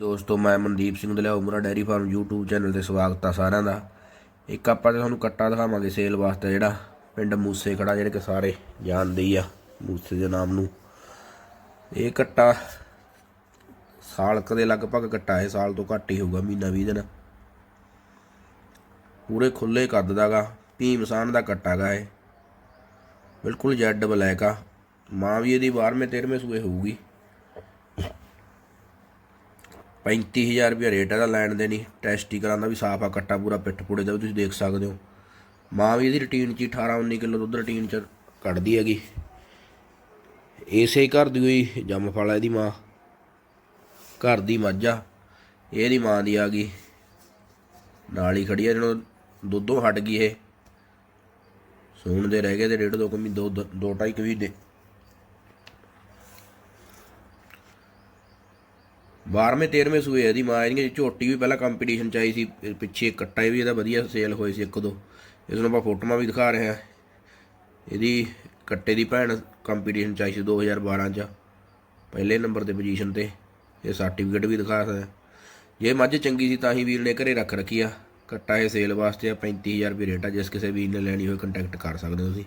ਦੋਸਤੋ, ਮੈਂ ਮਨਦੀਪ ਸਿੰਘ ਦਲਿਆ ਉਮਰਾ ਡੈਰੀ ਫਾਰਮ YouTube ਚੈਨਲ ਤੇ ਸਵਾਗਤ ਆ ਸਾਰਿਆਂ ਦਾ। ਇੱਕ ਆਪਾਂ ਤੇ ਤੁਹਾਨੂੰ ਕੱਟਾ ਦਿਖਾਵਾਂਗੇ ਸੇਲ ਵਾਸਤੇ ਜਿਹੜਾ ਪਿੰਡ ਮੂਸੇ ਖੜਾ, ਜਿਹੜੇ ਕਿ ਸਾਰੇ ਜਾਣਦੇ ਹੀ ਆ ਮੂਸੇ ਦੇ ਨਾਮ ਨੂੰ। ਇਹ ਕੱਟਾ ਸਾਲ ਕਦੇ ਲਗਭਗ ਕੱਟਾ ਹੈ ਸਾਲ ਤੋਂ ਘੱਟ ਹੀ ਹੋਊਗਾ, ਮਹੀਨਾ 20 ਦਿਨ। ਪੂਰੇ ਖੁੱਲੇ ਕੱਦ ਦਾਗਾ ਭੀਮਸਾਨ ਦਾ ਕੱਟਾ ਗਾ ਇਹ। ਬਿਲਕੁਲ ਜੈਡ ਬਲੈਕ ਆ। ਮਾਂ ਵੀ ਇਹਦੀ 12ਵੇਂ 13ਵੇਂ ਸੂਏ ਹੋਊਗੀ। 35000 ਰੁਪਏ ਰੇਟ ਇਹਦਾ ਲੈਣ ਦੇ ਨਹੀਂ ਟੈਸਟੀਕਲਾਂ ਦਾ ਵੀ ਸਾਫ਼ ਆ, ਕੱਟਾ ਪੂਰਾ, ਪਿੱਠ ਪੂੜੇ ਦਾ ਵੀ ਤੁਸੀਂ ਦੇਖ ਸਕਦੇ ਹੋ। ਮਾਂ ਵੀ ਇਹਦੀ ਰੂਟੀਨ 'ਚ ਹੀ 18 19 ਕਿਲੋ ਦੁੱਧ ਰੂਟੀਨ 'ਚ ਕੱਢਦੀ ਹੈਗੀ। ਇਸੇ ਘਰ ਦੀ ਹੋਈ ਜੰਮਫਲ ਆ ਇਹਦੀ ਮਾਂ। ਘਰ ਦੀ ਮੱਝ। ਇਹਦੀ ਮਾਂ ਦੀ ਆ ਗਈ। ਨਾਲ ਹੀ ਖੜੀ ਆ ਜਦੋਂ ਦੁੱਧੋਂ ਹਟ ਗਈ ਇਹ। ਸੂਣ ਦੇ ਰਹਿ ਗਏ ਤੇ ਡੇਢ ਦੋ ਕਮੀ ਦੋ ਦੋ ਢਾਈ ਕੁ ਮਹੀਨੇ। 12ਵੇਂ 13ਵੇਂ ਸੂਏ ਇਹਦੀ ਮਾਂ, ਇਹਦੀ ਝੋਟੀ ਵੀ ਪਹਿਲਾਂ ਕੰਪੀਟੀਸ਼ਨ ਚ ਆਈ ਸੀ ਪਿੱਛੇ ਕੱਟਾ ਵੀ ਇਹਦਾ ਵਧੀਆ ਸੇਲ ਹੋਈ ਸੀ ਇੱਕ ਦੋ। ਇਸ ਨੂੰ ਆਪਾਂ ਫੋਟੋਆਂ ਵੀ ਦਿਖਾ ਰਹੇ ਹਾਂ। ਇਹਦੀ ਕੱਟੇ ਦੀ ਭੈਣ ਕੰਪੀਟੀਸ਼ਨ ਚ ਆਈ ਸੀ 2012 ਚ, ਪਹਿਲੇ ਨੰਬਰ ਤੇ ਪੋਜੀਸ਼ਨ ਤੇ। ਇਹ ਸਰਟੀਫਿਕੇਟ ਵੀ ਦਿਖਾ ਸਕਦੇ ਹਾਂ। ਜੇ ਮੱਝ ਚੰਗੀ ਸੀ ਤਾਂ ਹੀ ਵੀਰ ਨੇ ਘਰੇ ਰੱਖ ਰੱਖੀ ਆ। ਕੱਟਾ ਇਹ ਸੇਲ ਵਾਸਤੇ ਆ 35000 ਰੁਪਏ ਰੇਟ ਆ। ਜਿਸ ਕਿਸੇ ਵੀਰ ਨੇ ਲੈਣੀ ਹੋਵੇ ਕੰਟੈਕਟ ਕਰ ਸਕਦੇ ਹੋ ਤੁਸੀਂ।